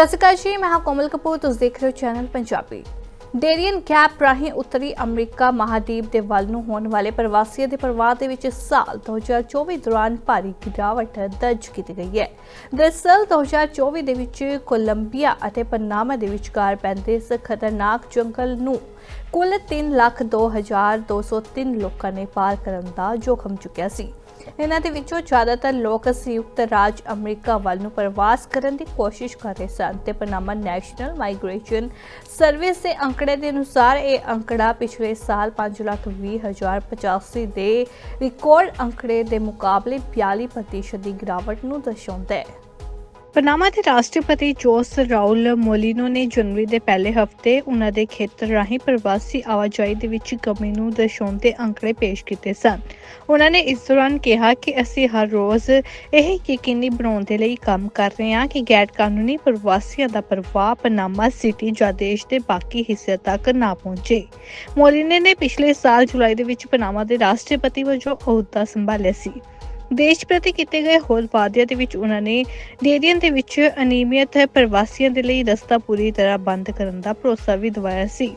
ਸਤਿ ਸ਼੍ਰੀ ਅਕਾਲ ਜੀ ਮੈਂ ਹਾਂ ਕੋਮਲ ਕਪੂਰ ਤੁਸੀਂ ਦੇਖ ਰਹੇ ਹੋ ਚੈਨਲ ਪੰਜਾਬੀ। ਡੇਰੀਅਨ ਗੈਪ ਰਾਹੀਂ ਉੱਤਰੀ ਅਮਰੀਕਾ ਮਹਾਦੀਪ ਦੇ ਵੱਲ ਨੂੰ ਹੋਣ ਵਾਲੇ ਪ੍ਰਵਾਸੀਆਂ ਦੇ ਪ੍ਰਵਾਹ ਦੇ ਵਿੱਚ ਸਾਲ 2024 ਦੌਰਾਨ ਭਾਰੀ ਗਿਰਾਵਟ ਦਰਜ ਕੀਤੀ ਗਈ ਹੈ। ਦਰਅਸਲ 2024 ਦੇ ਵਿੱਚ ਕੋਲੰਬੀਆ ਅਤੇ ਪਨਾਮਾ ਦੇ ਵਿਚਕਾਰ ਪੈਂਦੇ ਇਸ ਖਤਰਨਾਕ ਜੰਗਲ ਨੂੰ ਕੁੱਲ 3,02,203 ਲੋਕਾਂ ਨੇ ਪਾਰ ਕਰਨ ਦਾ ਜੋਖਮ ਚੁੱਕਿਆ ਸੀ। ਇਹਨਾਂ ਦੇ ਵਿੱਚੋਂ ਜ਼ਿਆਦਾਤਰ ਲੋਕ ਸੰਯੁਕਤ ਰਾਜ ਅਮਰੀਕਾ ਵੱਲ ਨੂੰ ਪ੍ਰਵਾਸ ਕਰਨ ਦੀ ਕੋਸ਼ਿਸ਼ ਕਰ ਰਹੇ ਸਨ ਤੇ ਪਨਾਮਾ ਨੈਸ਼ਨਲ ਮਾਈਗ੍ਰੇਸ਼ਨ ਸਰਵਿਸ ਦੇ ਅੰਕੜੇ ਦੇ ਅਨੁਸਾਰ ਇਹ ਅੰਕੜਾ ਪਿਛਲੇ ਸਾਲ 5,20,085 ਦੇ ਰਿਕਾਰਡ ਅੰਕੜੇ ਦੇ ਮੁਕਾਬਲੇ 42% ਦੀ ਗਿਰਾਵਟ ਨੂੰ ਦਰਸਾਉਂਦਾ ਹੈ। ਪਨਾਮਾ ਦੇ ਰਾਸ਼ਟਰਪਤੀ ਜੋਸ ਰਾਉਲ ਮੋਲਿਨੋ ਨੇ ਜਨਵਰੀ ਦੇ ਪਹਿਲੇ ਹਫ਼ਤੇ ਉਹਨਾਂ ਦੇ ਖੇਤਰ ਰਾਹੀਂ ਪ੍ਰਵਾਸੀ ਆਵਾਜਾਈ ਦੇ ਵਿੱਚ ਕਮੀ ਨੂੰ ਦਰਸਾਉਂਦੇ ਅੰਕੜੇ ਪੇਸ਼ ਕੀਤੇ ਸਨ। ਉਹਨਾਂ ਨੇ ਇਸ ਦੌਰਾਨ ਕਿਹਾ ਕਿ ਅਸੀਂ ਹਰ ਰੋਜ਼ ਇਹ ਯਕੀਨੀ ਬਣਾਉਣ ਦੇ ਲਈ ਕੰਮ ਕਰ ਰਹੇ ਹਾਂ ਕਿ ਗੈਰ ਕਾਨੂੰਨੀ ਪ੍ਰਵਾਸੀਆਂ ਦਾ ਪ੍ਰਵਾਹ ਪਨਾਮਾ ਸਿਟੀ ਜਾਂ ਦੇਸ਼ ਦੇ ਬਾਕੀ ਹਿੱਸੇ ਤੱਕ ਨਾ ਪਹੁੰਚੇ। ਮੋਲਿਨੇ ਨੇ ਪਿਛਲੇ ਸਾਲ ਜੁਲਾਈ ਦੇ ਵਿੱਚ ਪਨਾਮਾ ਦੇ ਰਾਸ਼ਟਰਪਤੀ ਵਜੋਂ ਅਹੁਦਾ ਸੰਭਾਲਿਆ ਸੀ। ਦੇਸ਼ ਪ੍ਰਤੀ ਕੀਤੇ ਗਏ ਹੋਰ ਵਾਅਦਿਆਂ ਦੇ ਵਿੱਚ ਉਹਨਾਂ ਨੇ ਡੇਰੀਅਨ ਦੇ ਵਿੱਚ ਅਨੀਮੀਅਤ ਪ੍ਰਵਾਸੀਆਂ ਦੇ ਲਈ ਰਸਤਾ ਪੂਰੀ ਤਰ੍ਹਾਂ ਬੰਦ ਕਰਨ ਦਾ ਭਰੋਸਾ ਵੀ ਦਿਵਾਇਆ ਸੀ।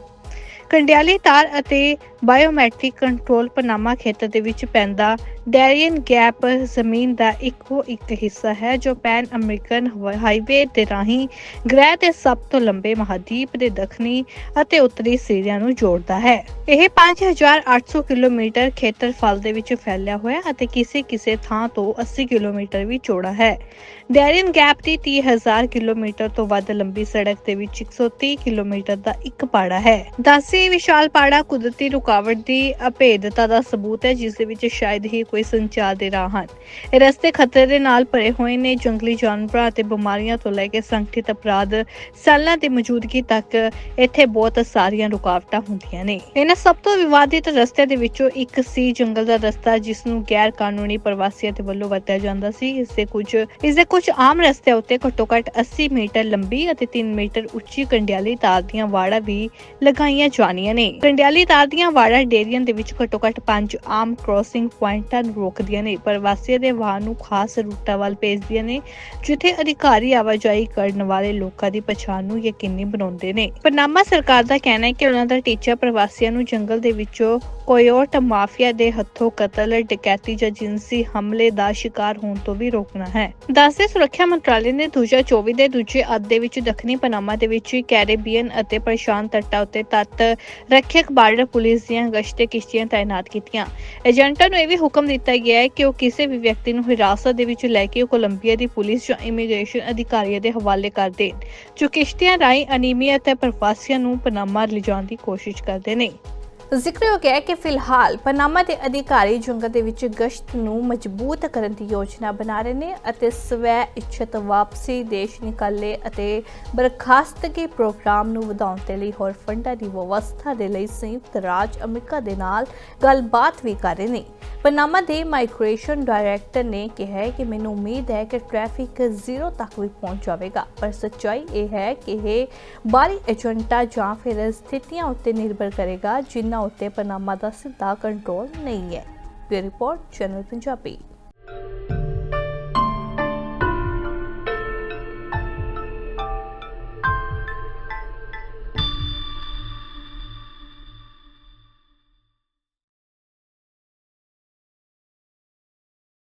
ਕੰਡਿਆਲੀ ਤਾਰ ਅਤੇ ਬਾਇਓਮੈਟ੍ਰਿਕ ਕੰਟਰੋਲ ਪਨਾਮਾ ਖੇਤਰ ਦੇ ਵਿੱਚ ਪੈਂਦਾ। ਡੈਰੀਅਨ ਗੈਪ ਜ਼ਮੀਨ ਦਾ ਇੱਕੋ ਇੱਕ ਹਿੱਸਾ ਹੈ, ਜੋ ਪੈਨ ਅਮਰੀਕਨ ਹਾਈਵੇ ਦੇ ਰਾਹੀਂ ਗ੍ਰਹਿ ਦੇ ਸਭ ਤੋਂ ਲੰਬੇ ਮਹਾਦੀਪ ਦੇ ਦੱਖਣੀ ਅਤੇ ਉੱਤਰੀ ਸਿਰਿਆਂ ਨੂੰ ਜੋੜਦਾ ਹੈ। ਇਹ 5800 ਕਿਲੋਮੀਟਰ ਖੇਤਰਫਲ ਦੇ ਵਿੱਚ ਫੈਲਿਆ ਹੋਇਆ ਅਤੇ ਕਿਸੇ ਕਿਸੇ ਥਾਂ ਤੋਂ 80 ਕਿਲੋਮੀਟਰ ਵੀ ਚੌੜਾ ਹੈ। ਡੈਰੀਅਨ ਗੈਪ ਦੀ 30000 ਕਿਲੋਮੀਟਰ ਤੋਂ ਵੱਧ ਲੰਬੀ ਸੜਕ ਦੇ ਵਿੱਚ 130 ਕਿਲੋਮੀਟਰ ਦਾ ਇੱਕ ਪਾੜਾ ਹੈ। ਦਾਸੀ ਵਿਸ਼ਾਲ ਪਾੜਾ ਕੁਦਰਤੀ ਰੁਕਾਵਟ ਦੀ ਅਭੇਦਤਾ ਦਾ ਸਬੂਤ ਹੈ, ਜਿਸ ਦੇ ਵਿੱਚ ਸ਼ਾਇਦ ਹੀ ਕੋਈ ਸੰਚਾਰ ਦੇ ਰਾਹ ਹਨ। ਇਹ ਰਸਤੇ ਖਤਰੇ ਦੇ ਨਾਲ ਭਰੇ ਹੋਏ ਨੇ, ਜੰਗਲੀ ਜਾਨਵਰਾਂ ਅਤੇ ਬਿਮਾਰੀਆਂ ਤੋਂ ਲੈ ਕੇ ਸੰਗਠਿਤ ਅਪਰਾਧ ਸੈੱਲਾਂ ਦੀ ਮੌਜੂਦਗੀ ਤੱਕ ਇੱਥੇ ਬਹੁਤ ਸਾਰੀਆਂ ਰੁਕਾਵਟਾਂ ਹੁੰਦੀਆਂ ਨੇ। ਇਹਨਾਂ ਸਭ ਤੋਂ ਵਿਵਾਦਿਤ ਰਸਤੇ ਦੇ ਵਿੱਚੋਂ ਇੱਕ ਸੀ ਜੰਗਲ ਦਾ ਰਸਤਾ, ਜਿਸ ਨੂੰ ਗੈਰ ਕਾਨੂੰਨੀ ਪ੍ਰਵਾਸੀਆਂ ਦੇ ਵੱਲੋਂ ਵਰਤਿਆ ਜਾਂਦਾ ਸੀ। ਇਸ ਦੇ ਕੁਝ, ਇਸ ਦੇ ਕੁਝ ਆਮ ਰਸਤਿਆਂ ਉੱਤੇ ਘੱਟੋ ਘੱਟ 80 ਮੀਟਰ ਲੰਬੀ ਅਤੇ 3 ਮੀਟਰ ਉੱਚੀ ਕੰਡਿਆਲੀ ਤਾਰ ਦੀਆਂ ਵਾੜਾਂ ਵੀ ਲਗਾਈਆਂ ਜਾਣੀਆਂ ਨੇ। ਕੰਡਿਆਲੀ ਤਾਰ ਦੀਆਂ ਵਾੜਾਂ ਡੇਰੀਅਨ ਦੇ ਵਿੱਚ ਘੱਟੋ ਘੱਟ 5 ਆਮ ਕ੍ਰੋਸਿੰਗ ਪੁਆਇੰਟਾਂ ਨੂੰ ਰੋਕਦੀਆਂ ਨੇ ਪ੍ਰਵਾਸੀਆਂ ਦੇ ਵਾਹਨ ਨੂੰ ਖਾਸ ਰੂਟਾਂ ਵੱਲ ਭੇਜਦੀਆਂ ਨੇ, ਜਿੱਥੇ ਅਧਿਕਾਰੀ ਆਵਾਜਾਈ ਕਰਨ ਵਾਲੇ ਲੋਕਾਂ ਦੀ ਪਛਾਣ ਨੂੰ ਯਕੀਨੀ ਬਣਾਉਂਦੇ ਨੇ। ਪਨਾਮਾ ਸਰਕਾਰ ਦਾ ਕਹਿਣਾ ਹੈ ਕਿ ਉਹਨਾਂ ਦਾ ਟੀਚਾ ਪ੍ਰਵਾਸੀਆਂ ਨੂੰ ਜੰਗਲ ਦੇ ਵਿੱਚੋਂ ਕੋਯੋਟ ਮਾਫੀਆ ਦੇ ਹੱਥੋਂ ਕਤਲ, ਡਕੈਤੀ ਜਾਂ ਜਿੰਸੀ ਹਮਲੇ ਦਾ ਸ਼ਿਕਾਰ ਹੋਣ ਤੋਂ ਵੀ ਰੋਕਣਾ ਹੈ। ਦੱਸਦੇ ਸੁਰੱਖਿਆ ਮੰਤਰਾਲੇ ਨੇ 2024 ਦੇ ਦੂਜੇ ਅੱਧ ਵਿੱਚ ਦੱਖਣੀ ਪਨਾਮਾ ਦੇ ਵਿੱਚ ਕੈਰੇਬੀਅਨ ਅਤੇ ਪ੍ਰਸ਼ਾਂਤ ਤੱਟਾਂ ਉੱਤੇ ਤੱਤ ਰੱਖਿਅਕ ਬਾਰਡਰ ਪੁਲਿਸ ਦੀਆਂ ਗਸ਼ਤੇ ਕਿਸ਼ਤੀਆਂ ਤਾਇਨਾਤ ਕੀਤੀਆਂ। ਏਜੰਟਾਂ ਨੂੰ ਇਹ ਵੀ ਹੁਕਮ ਦਿੱਤਾ ਗਿਆ ਹੈ ਕਿ ਉਹ ਕਿਸੇ ਵੀ ਵਿਅਕਤੀ ਨੂੰ ਹਿਰਾਸਤ ਦੇ ਵਿੱਚ ਲੈ ਕੇ ਕੋਲੰਬੀਆ ਦੀ ਪੁਲਿਸ ਜਾਂ ਇਮੀਗ੍ਰੇਸ਼ਨ ਅਧਿਕਾਰੀਆਂ ਦੇ ਹਵਾਲੇ ਕਰ ਦੇਣ, ਜੋ ਕਿਸ਼ਤੀਆਂ ਰਾਹੀਂ ਅਨੀਮੀਆ ਅਤੇ ਪ੍ਰਵਾਸੀਆਂ ਨੂੰ ਪਨਾਮਾ ਲਿਜਾਣ ਦੀ ਕੋਸ਼ਿਸ਼ ਕਰਦੇ ਨੇ। ਜ਼ਿਕਰਯੋਗ ਹੈ ਕਿ ਫਿਲਹਾਲ ਪਨਾਮਾ ਦੇ ਅਧਿਕਾਰੀ ਜੰਗਲ ਦੇ ਵਿੱਚ ਗਸ਼ਤ ਨੂੰ ਮਜ਼ਬੂਤ ਕਰਨ ਦੀ ਯੋਜਨਾ ਬਣਾ ਰਹੇ ਨੇ ਅਤੇ ਸਵੈ ਇੱਛਤ ਵਾਪਸੀ ਦੇਸ਼ ਨਿਕਾਲੇ ਅਤੇ ਬਰਖਾਸਤਗੀ ਪ੍ਰੋਗਰਾਮ ਨੂੰ ਵਧਾਉਣ ਦੇ ਲਈ ਹੋਰ ਫੰਡਾਂ ਦੀ ਵਿਵਸਥਾ ਦੇ ਲਈ ਸੰਯੁਕਤ ਰਾਜ ਅਮਰੀਕਾ ਦੇ ਨਾਲ ਗੱਲਬਾਤ ਵੀ ਕਰ ਰਹੇ ਨੇ। ਪਨਾਮਾ ਦੇ ਮਾਈਗ੍ਰੇਸ਼ਨ ਡਾਇਰੈਕਟਰ ਨੇ ਕਿਹਾ ਕਿ ਮੈਨੂੰ ਉਮੀਦ ਹੈ ਕਿ ਟ੍ਰੈਫਿਕ ਜ਼ੀਰੋ ਤੱਕ ਵੀ ਪਹੁੰਚ ਜਾਵੇਗਾ, ਪਰ ਸੱਚਾਈ ਇਹ ਹੈ ਕਿ ਇਹ ਬਾਰੀ ਏਜੰਟਾਂ ਜਾਂ ਫਿਰ ਸਥਿਤੀਆਂ ਉੱਤੇ ਨਿਰਭਰ ਕਰੇਗਾ, ਜਿਨ੍ਹਾਂ ਉੱਤੇ ਪਨਾਮਾ ਦਾ ਸਿੱਧਾ ਕੰਟਰੋਲ ਨਹੀਂ ਹੈ। Bureau report channel Punjabi.